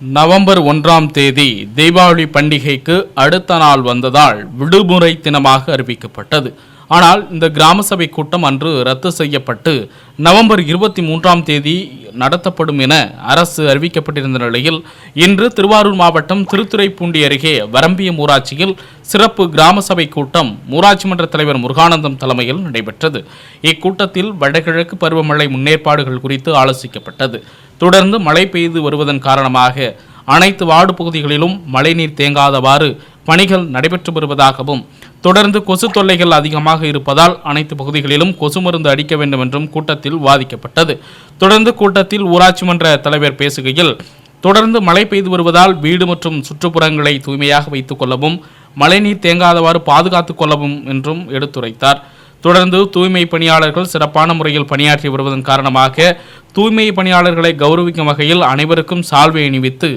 November ஒன்றாம் தேதி தீபாவளி பண்டிகைக்கு அடுத்த நாள் வந்ததால் விடுமுறை தினமாக அறிவிக்கப்பட்டது. ஆனால் இந்த கிராம சபை கூட்டம் அன்று ரத்து செய்யப்பட்டு நவம்பர் இருபத்தி மூன்றாம் தேதி நடத்தப்படும் என அரசு அறிவிக்கப்பட்டிருந்த நிலையில் இன்று திருவாரூர் மாவட்டம் திருத்துறைப்பூண்டி அருகே வரம்பியம் ஊராட்சியில் சிறப்பு கிராம சபை கூட்டம் ஊராட்சி மன்ற தலைவர் முருகானந்தம் தலைமையில் நடைபெற்றது. இக்கூட்டத்தில் வடகிழக்கு பருவமழை முன்னேற்பாடுகள் குறித்து ஆலோசிக்கப்பட்டது. தொடர்ந்து மழை பெய்து வருவதன் காரணமாக அனைத்து வார்டு பகுதிகளிலும் மழைநீர் தேங்காதவாறு பணிகள் நடைபெற்று வருவதாகவும் தொடர்ந்து கொசு தொல்லைகள் அதிகமாக இருப்பதால் அனைத்து பகுதிகளிலும் கொசு மருந்து அடிக்க வேண்டும் என்றும் கூட்டத்தில் வாதிக்கப்பட்டது. தொடர்ந்து கூட்டத்தில் ஊராட்சி மன்ற தலைவர் பேசுகையில் தொடர்ந்து மழை பெய்து வருவதால் வீடு மற்றும் சுற்றுப்புறங்களை தூய்மையாக வைத்துக் கொள்ளவும் மழைநீர் தேங்காதவாறு பாதுகாத்துக் கொள்ளவும் என்றும் எடுத்துரைத்தார். தொடர்ந்து தூய்மை பணியாளர்கள் சிறப்பான முறையில் பணியாற்றி வருவதன் காரணமாக தூய்மை பணியாளர்களை கௌரவிக்கும் வகையில் அனைவருக்கும் சால்வை அணிவித்து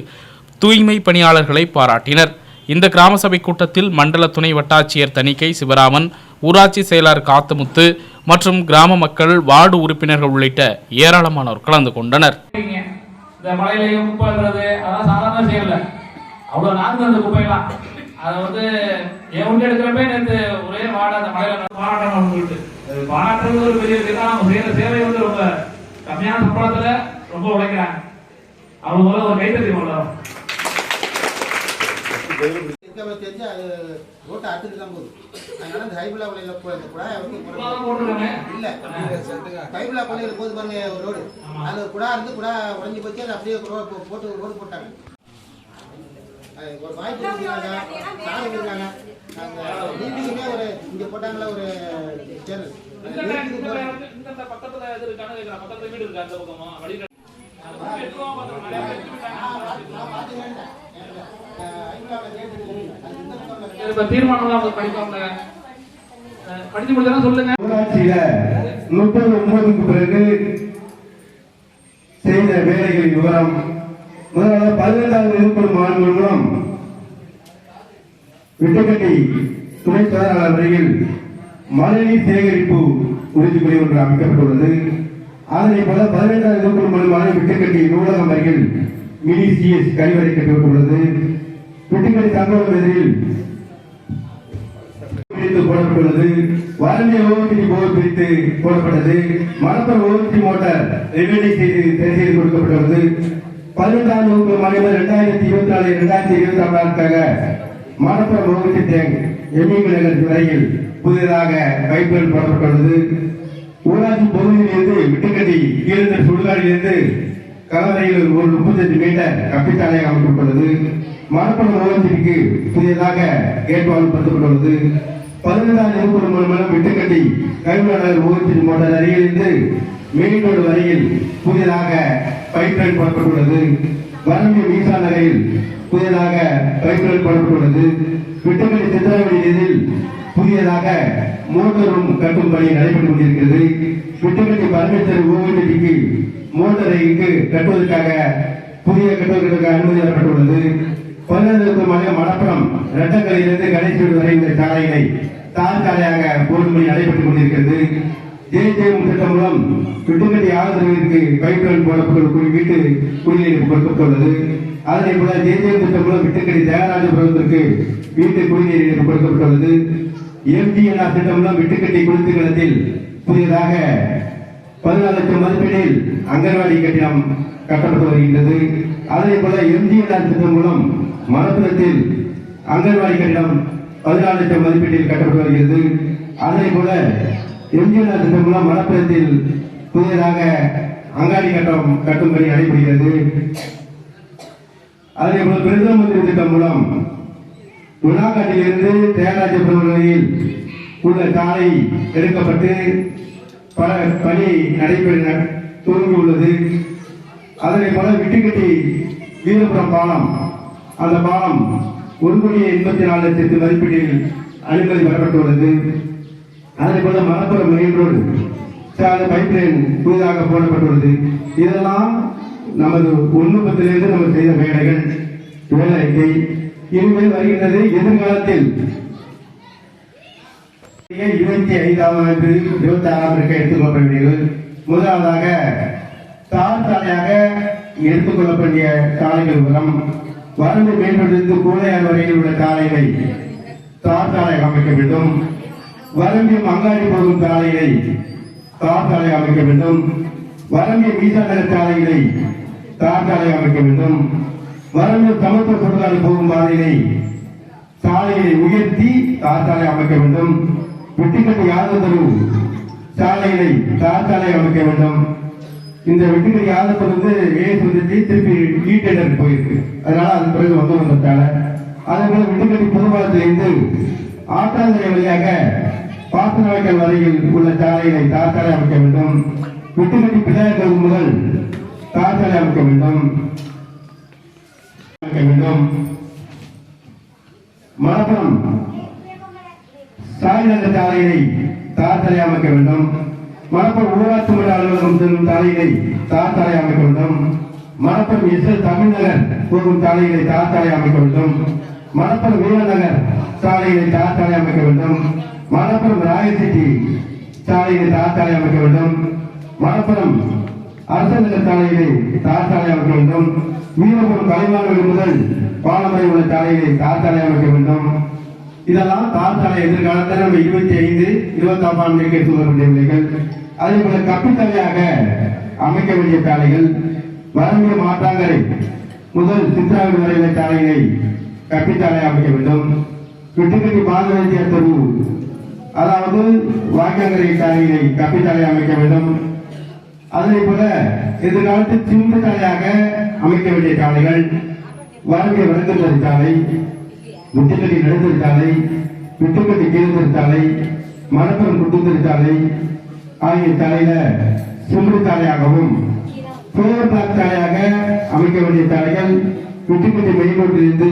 தூய்மை பணியாளர்களை பாராட்டினர். இந்த கிராம சபை கூட்டத்தில் மண்டல துணை வட்டாட்சியர் தணிக்கை சிவராமன் ஊராட்சி செயலர் காத்தமுத்து மற்றும் கிராம மக்கள் வார்டு உறுப்பினர்கள் உள்ளிட்ட ஏராளமானோர் கலந்து கொண்டனர். இந்த மலையிலையும் குப்பை அதெல்லாம் சாதாரண செய்யல அந்த குப்பையெல்லாம். அதை வந்து என் நேற்று ஒரே வாட அந்த மலையில பாராட்டணும் பாராட்டுறது ஒரு பெரிய விஷயம் அவங்க செய்யற சேவை வந்து ரொம்ப கம்மியான ரொம்ப உழைக்கிறாங்க. அவங்க ஒரு கைத்தறி வளரும் இருக்க தெரிஞ்சு அது ரோட்டை அத்துட்டு தான் போகுது அதனால இந்த ஹைபிளா கொலையில போ- இந்த குழாயை ஹைபிளா போகுது பாருங்க ஒரு ரோடு அது குடா இருந்து குடா உடஞ்சி போச்சு அது அப்படியே ரோடு போட்டு ஒரு ரோடு போட்டாங்க ஒரு வாய்ப்பு கொடுக்குறாங்க சாலை கொடுக்குறாங்க மீட்டிங்குமே ஒரு இங்கே போட்டாங்களா ஒரு சேனல் பக்கத்துல வீடு அந்த பக்கமா? வழி வெட்டுவோம் பார்த்தோம். நிறைய வெட்டி விட்டாங்க. நான் பாத்துக்கிறேன். அஹ் ஹைபிளால கேட்டு இருக்கு. அது இந்த பக்கம் இருக்கு. இப்ப தீர்மானம் தான் படிப்பாங்க. படிச்சு முடிச்சா சொல்லுங்க. ஊராட்சியில முப்பது ஒன்பதுக்கு பிறகு செய்த வேலைகளின் விவரம் மூலம் விட்டுக்கட்டி துணை செயலாளர் முறையில் மழைநீர் சேகரிப்பு ஒன்று அமைக்கப்பட்டுள்ளது. அதனை போல பதினைந்தாவது இருப்பது மூலமான விட்டுக்கட்டி நூலகம் அருகில் மினி சிஎஸ் கழிவறை கட்டப்பட்டுள்ளது விட்டுக்கட்டி எதிரில் பிரித்து போடப்பட்டுள்ளது வறண்ட ஓவர்டி போர் பிரித்து போடப்பட்டது. மணப்பர் ஓவர்டி மோட்டார் ரெவென்யூ செய்து சரி செய்து கொடுக்கப்பட்டுள்ளது. பதினெட்டாம் வகுப்பு மாணவர் இரண்டாயிரத்தி இருபத்தி நாலு இரண்டாயிரத்தி இருபத்தி ஆறாண்டுக்காக மணப்பர் ஓவர்டி டேங்க் எம்இபி நகர் வரையில் புதிதாக பைப்புகள் போடப்பட்டுள்ளது. ஊராட்சி பகுதியிலிருந்து விட்டுக்கட்டி கீழ்ந்த சுடுகாடிலிருந்து கலவரையில் ஒரு முப்பத்தெட்டு மீட்டர் கப்பிச்சாலை அமைக்கப்பட்டுள்ளது. மணப்படம் ஓவர்சிக்கு புதியதாக ஏற்பாடு படுத்தப்பட்டுள்ளது பதினைந்தாம் நெருப்பு மூலம் விட்டுக்கட்டி கைவினர் ஓவர்சி போன்ற அருகிலிருந்து மெயின் ரோடு வரையில் புதிதாக பைப் லைன் போடப்பட்டுள்ளது. வரம்பு மீசா நகரில் புதியதாக பைப் லைன் போடப்பட்டுள்ளது. விட்டுக்கட்டி சித்திரவழியில் புதியதாக மோட்டரும் கட்டும் பணி நடைபெற்றுக் கொண்டிருக்கிறது. விட்டுக்கட்டி பரமேஸ்வரர் ஓவர்சிக்கு மோட்டரை இங்கு கட்டுவதற்காக புதிய கட்டுவதற்காக அனுமதி தரப்பட்டுள்ளது பதினைந்து மலை மணப்புறம் ரெட்டக்கரையிலிருந்து கணேசூர் வரை இந்த சாலையினை தார் சாலையாக போடும் பணி நடைபெற்றுக் கொண்டிருக்கிறது. ஜேஜேஎம் திட்டம் மூலம் விட்டுக்கட்டி ஆதரவிற்கு பைப்புகள் போடப்பட்டு வீட்டு குடிநீர் கொடுக்கப்பட்டுள்ளது. அதனை போல ஜேஜேஎம் திட்டம் மூலம் விட்டுக்கட்டி தியாகராஜபுரத்திற்கு வீட்டு குடிநீர் இணைப்பு கொடுக்கப்பட்டுள்ளது. எம்ஜிஎன்ஆர் திட்டம் மூலம் விட்டுக்கட்டி குளித்து நிலத்தில் புதியதாக பதினாலு லட்சம் மதிப்பீட்டில் அங்கன்வாடி கட்டிடம் கட்டப்பட்டு வருகின்றது. அதே போல எம்ஜிஎன்ஆர் திட்டம் மூலம் மலப்புரத்தில் அங்கன்வாடி கட்டிடம் பதினாலு லட்சம் மதிப்பீட்டில் கட்டப்பட்டு வருகிறது. அதே போல எம்ஜிஆர் திட்டம் மூலம் மலப்புரத்தில் புதியதாக அங்காடி கட்டம் கட்டும்படி நடைபெறுகிறது. அதே போல பிரதம மந்திரி திட்டம் மூலம் குணாகாட்டிலிருந்து தேராஜபுரம் வரையில் உள்ள சாலை எடுக்கப்பட்டு பல பணி நடைபெற துவங்கியுள்ளது. அதனை போல விட்டுக்கட்டி வீரபுரம் பாலம் அந்த பாலம் ஒரு கோடியே எண்பத்தி நாலு லட்சத்து மதிப்பீட்டில் அனுமதி பெறப்பட்டுள்ளது. அதனை போல மலப்புரம் மெயின் ரோடு சாலை பைப் லைன் புதிதாக போடப்பட்டுள்ளது. இதெல்லாம் நமது ஒன்றுபத்திலிருந்து நம்ம செய்த வேலைகள் வேலை அறிக்கை இனிமேல் வருகின்றது எதிர்காலத்தில். இருபத்தி ஐந்தாம் ஆண்டு இருபத்தி ஆறாம் இருக்க எடுத்துக்கொள்ள வேண்டியது முதலாவதாக தார் சாலையாக எடுத்துக்கொள்ளப்படிய சாலைகள் மூலம் வரம்பு மேம்படுத்தி கோதையார் வரையில் உள்ள சாலைகளை தார் சாலை அமைக்க வேண்டும். வரம்பியம் அங்காடி போகும் சாலைகளை தார் சாலை அமைக்க வேண்டும். வரம்பிய மீசாநகர் சாலைகளை தார் சாலை அமைக்க வேண்டும். வரம்பிய சமத்துவ சுற்றுலாவை போகும் பாதைகளை சாலையை உயர்த்தி தார் சாலை அமைக்க வேண்டும். வெட்டிக்கட்டு யாதவரு சாலைகளை தார் சாலை அமைக்க வேண்டும். இந்த வெட்டுமதி யாதவரு வந்து ஏஎஸ் வந்துட்டு திருப்பி ஈட்டர் போயிருக்கு. அதனால அது பிறகு வந்து வந்ததால சாலை அதே போல வெட்டிக்கட்டு புதுப்பாலத்திலிருந்து ஆட்டாந்தரை வழியாக பாசனவாய்க்கால் வரையில் உள்ள சாலைகளை தார் அமைக்க வேண்டும். வெட்டுக்கட்டி பிள்ளையார் முதல் தார் அமைக்க வேண்டும். அமைக்க வேண்டும். மலப்புரம் சாய்நகர் சாலையை தார்த்தலை அமைக்க வேண்டும். மலப்புரம் ஊராட்சி மன்ற அலுவலகம் செல்லும் சாலையை தார்த்தலை அமைக்க வேண்டும். மலப்புரம் எஸ் எல் தமிழ்நகர் போகும் சாலைகளை தார்த்தலை அமைக்க வேண்டும். மலப்புரம் வீரநகர் சாலையை தார்த்தலை அமைக்க வேண்டும். மலப்புரம் ராயசிட்டி சாலையை தார்த்தலை அமைக்க வேண்டும். மலப்புரம் அரசநகர் சாலைகளை தார் அமைக்க வேண்டும். வீரபுரம் கலைவாணர்கள் முதல் பாலமரை உள்ள சாலைகளை தார் அமைக்க வேண்டும். இதெல்லாம் தார் எதிர்காலத்தில் நம்ம இருபத்தி ஐந்து இருபத்தாம் ஆண்டுக்கு சொல்ல வேண்டிய அதே போல கப்பித்தலையாக அமைக்க வேண்டிய சாலைகள் வரம்பிய மாற்றாங்கரை முதல் சித்ராவி வரையில சாலைகளை கப்பித்தாலை அமைக்க வேண்டும். வெட்டுக்கட்டி பாதவேந்திய தெரு அதாவது வாக்காங்கரை சாலைகளை கப்பித்தாலை அமைக்க வேண்டும். அதே போல எதிர்காலத்து சிந்து சாலையாக அமைக்க வேண்டிய சாலைகள் வரம்பிய வடக்கு சாலை முட்டுக்கட்டி நடுத்தல் சாலை விட்டுக்கட்டி கீழ்த்தல் சாலை மணப்புறம் குட்டுத்தல் சாலை ஆகிய தலையில சிம்பு சாலையாகவும் புலவர் பிளாக் சாலையாக அமைக்க வேண்டிய சாலைகள் விட்டுக்கட்டி மெயின்ரோட்டிலிருந்து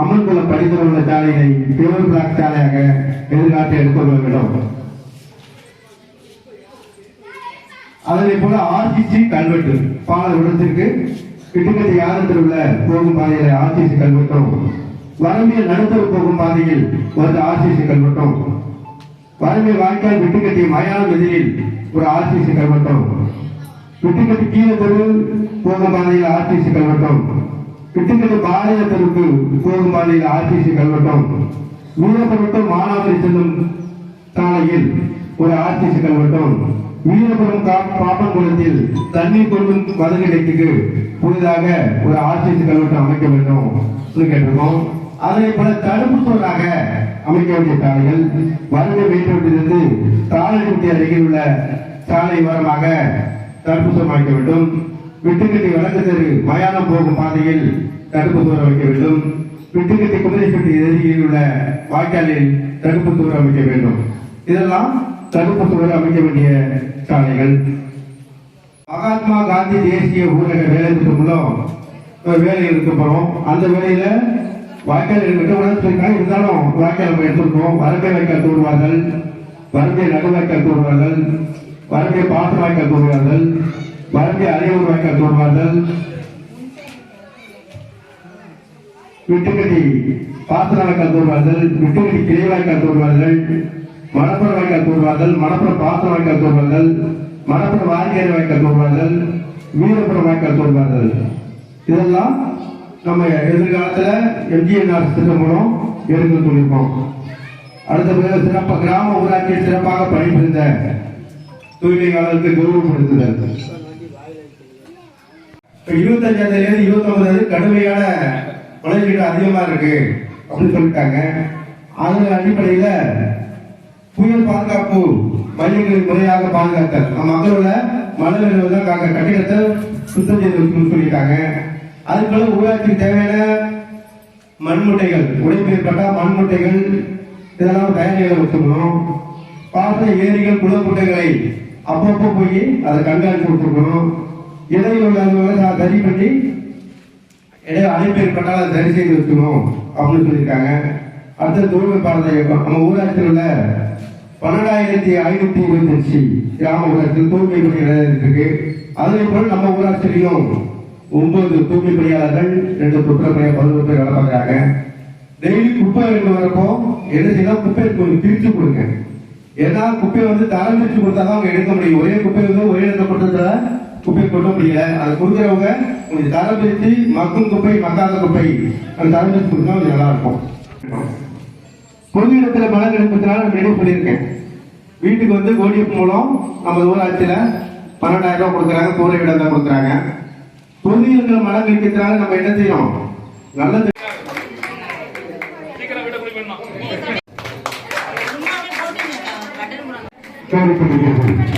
அம்மன்குளம் படித்தர உள்ள சாலையினை புலவர் பிளாக் சாலையாக எதிர்காலத்தில் எடுத்துக்கொள்ள வேண்டும். அதனை போல ஆர்சிசி கல்வெட்டு பாலர் விடத்திற்கு கிட்டுக்கட்டி யாரத்தில் உள்ள போகும் பாதையில ஆர்சிசி கல்வெட்டும் வரம்பிய நடுத்தர போகும் பாதையில் ஒரு ஆர்சிசி கல்வெட்டும். வரம்பிய வாய்க்கால் விட்டுக்கட்டி மயான எதிரில் ஒரு ஆர்சிசி கல்வட்டம். விட்டுக்கட்டி கீழே தெரு போகும் பாதையில் கல்வட்டம். கல்வெட்டும் விட்டுக்கட்டி பாளைய தெருக்கு போகும் பாதையில் ஆர்டிசி கல்வட்டம். வீரப்பட்டு மானாவரி செல்லும் சாலையில் ஒரு ஆர்டிசி கல்வட்டம். வீரபுரம் பாப்பங்குளத்தில் தண்ணீர் கொள்ளும் மதுநிலையத்துக்கு புதிதாக ஒரு ஆர்டிசி கல்வட்டம் அமைக்க வேண்டும். என்று கேட்டிருக்கோம். அதே போல தடுப்பு சுவராக அமைக்க வேண்டிய சாலைகள் வறுமை சாலை குட்டி அருகில் உள்ள சாலை ஓரமாக தடுப்பு சுவர் அமைக்க வேண்டும். விட்டுக்கட்டி வடக்கு தெரு மயானம் போகும் பாதையில் தடுப்பு சுவர் அமைக்க வேண்டும். விட்டுக்கட்டி குதிரைப்பட்டி அருகில் உள்ள வாய்க்காலில் தடுப்பு சுவர் அமைக்க வேண்டும். இதெல்லாம் தடுப்பு சுவர் அமைக்க வேண்டிய சாலைகள். மகாத்மா காந்தி தேசிய ஊரக வேலை திட்டம் மூலம் வேலை இருக்க போறோம் அந்த வேலையில வாய்க்கால் எடுக்க சொல்லிருக்காங்க இருந்தாலும் வாய்க்கால் எடுத்திருக்கோம் வரம்பை வாய்க்கால் தூடுவார்கள் வரம்பை நடுவாய்க்கால் தூடுவார்கள் வரம்பை பாச வாய்க்கால் தூடுவார்கள் வரம்பை அரையூர் வாய்க்கால் தூடுவார்கள் விட்டுக்கட்டி பாசனவாய்க்கால் தூடுவார்கள் விட்டுக்கட்டி கிளைவாய்க்கால் தூடுவார்கள் மணப்புற வாய்க்கால் தூடுவார்கள் மணப்புற பாத்திர வாய்க்கால் தூடுவார்கள் மணப்புற வாரியார் வாய்க்கால் தூடுவார்கள் வீரபுரம் வாய்க்கால் தூடுவார்கள் இதெல்லாம் நம்ம எதிர்காலத்துல எம்ஜிஎன்ஆர் திட்டம் மூலம் எடுத்து சொல்லியிருக்கோம். அடுத்த சிறப்பாக கிராம ஊராட்சி சிறப்பாக பணிபுரிந்த தூய்மையாளருக்கு கௌரவப்படுத்துதல் இருபத்தஞ்சாம் தேதி இருபத்தி ஒன்பது கடுமையான மழை அதிகமாக அதிகமா இருக்கு அப்படின்னு சொல்லிட்டாங்க. அதன் அடிப்படையில புயல் பாதுகாப்பு மையங்களை முறையாக பாதுகாத்தல். நம்ம மக்களோட மழை தான் காக்க கட்டிடத்தை சுத்தம் செய்து சொல்லியிருக்காங்க. அதுபோல உருவாக்கி ஊராட்சிக்கு தேவையான மண்முட்டைகள் உடைப்பு மண்முட்டைகள் இதெல்லாம் தயாரிகளை வச்சுக்கணும் பார்த்த ஏரிகள் குளக்குட்டைகளை அப்பப்போ போய் அதை கண்காணித்து கொடுத்துருக்கணும் இடையில் உள்ளவங்களை சரி பண்ணி இடையில அழைப்பு ஏற்பட்டால் அதை சரி செய்து வச்சுக்கணும் அப்படின்னு சொல்லியிருக்காங்க. அடுத்த தூய்மை பாடத்தை நம்ம ஊராட்சியில் உள்ள பன்னெண்டாயிரத்தி ஐநூத்தி இருபத்தி அஞ்சு கிராம ஊராட்சியில் தூய்மை பணி இருக்கு அதே போல் நம்ம ஊராட்சியிலையும் ஒன்பது தூய்மை பணியாளர்கள் ரெண்டு துப்புரப்பணியாளர் பதினோரு பேர் வேலை பார்க்குறாங்க டெய்லி குப்பை எடுத்து வரப்போ என்ன செய்யலாம்? குப்பை கொஞ்சம் பிரித்து கொடுங்க. ஏன்னா குப்பையை வந்து தரம் பிரித்து கொடுத்தா தான் அவங்க எடுக்க முடியும். ஒரே குப்பை வந்து ஒரே இடத்துல கொடுத்ததுல குப்பை கொட்ட முடியல. அதை கொடுக்குறவங்க கொஞ்சம் தரம் பிரித்து மக்கும் குப்பை மக்காத குப்பை. அந்த தரம் பிரித்து கொடுத்தா கொஞ்சம் நல்லா இருக்கும். பொது இடத்துல மலர் கிடைப்பதனால நான் ரெடி பண்ணியிருக்கேன். வீட்டுக்கு வந்து கோடியப் மூலம் நம்ம ஊராட்சியில் பன்னெண்டாயிரம் ரூபாய் கொடுக்குறாங்க கூரை இடம் தான் கொடுக்குறாங்க. இடத்துல மழை கிடைக்கிறதுனால நம்ம என்ன செய்யணும்? நல்லது. கேள்விப்பட்டிருக்கிறேன்